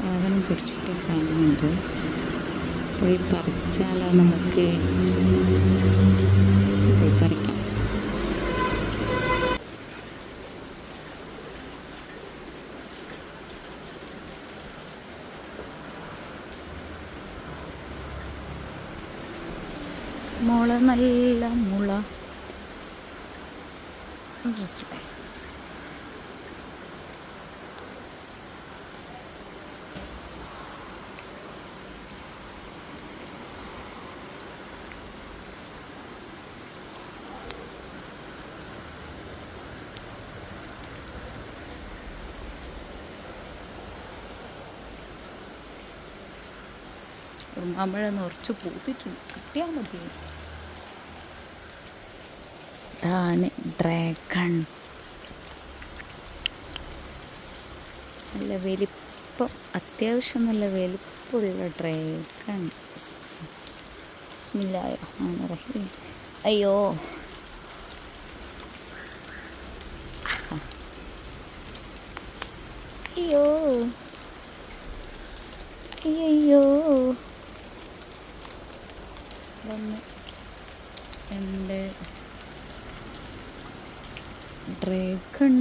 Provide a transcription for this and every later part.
സാധനം പിടിച്ചിട്ട് കാണുന്നുണ്ട് പോയി പറിച്ചാലോ നമുക്ക്? പോയി പറിക്കാം. മുള നല്ല മുള. മനസ്സിലായി ഉറുമാമ്പഴ നിറച്ച് പൂത്തിട്ടുണ്ട്. കിട്ടിയാൽ മതി. ഇതാണ് ഡ്രാഗൺ നല്ല വലിപ്പം അത്യാവശ്യം നല്ല വലിപ്പമുള്ള ഡ്രാഗൺ സ്മില്ലായോ ആണ് റഹീം. അയ്യോ. അയ്യോ. അയ്യോ ഒന്ന് രണ്ട് ഡ്രാഗൺ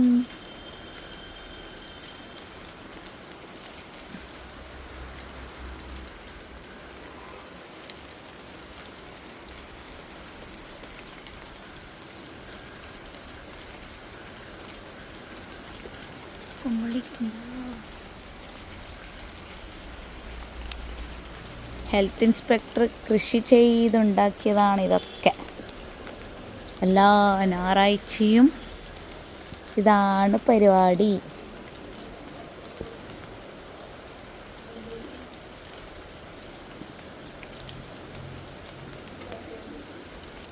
ഹെൽത്ത് ഇൻസ്പെക്ടർ കൃഷി ചെയ്തുണ്ടാക്കിയതാണ് ഇതൊക്കെ. എല്ലാ ഞായറാഴ്ചയും ഇതാണ് പരിപാടി.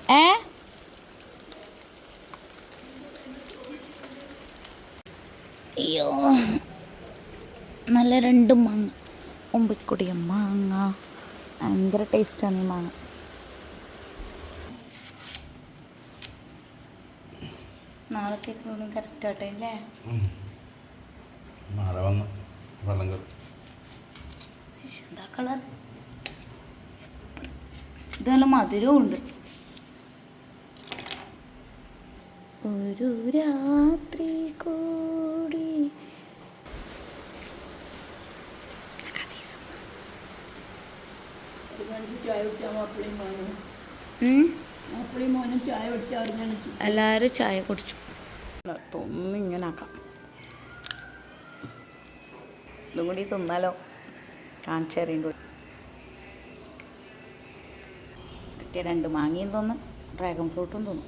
ഏ? അയ്യോ. നല്ല രണ്ട് മാങ്ങ ഒമ്പിക്കൊടിയ മാങ്ങ. ഭയങ്കര ടേസ്റ്റാണ് ഈ മാങ്ങ. നാളത്തേക്ക് കൂടി കറക്റ്റ് ആട്ടെ അല്ലേ മഴ വന്ന്. വെള്ളം കയറി എന്താ കളർ ഇത് നല്ല മധുരവും ഉണ്ട്. ഒരു രാത്രി കൂടി എല്ലാവരും ചായ കുടിച്ചു. തൊന്നിങ്ങനാക്കാം ഇങ്ങനെ ആക്കാം. ഇതും കൂടി തിന്നാലോ? കാണിച്ചറിയണ്ടു കിട്ടിയ രണ്ട് മാങ്ങയും തോന്നും ഡ്രാഗൺ ഫ്രൂട്ടും തിന്നു.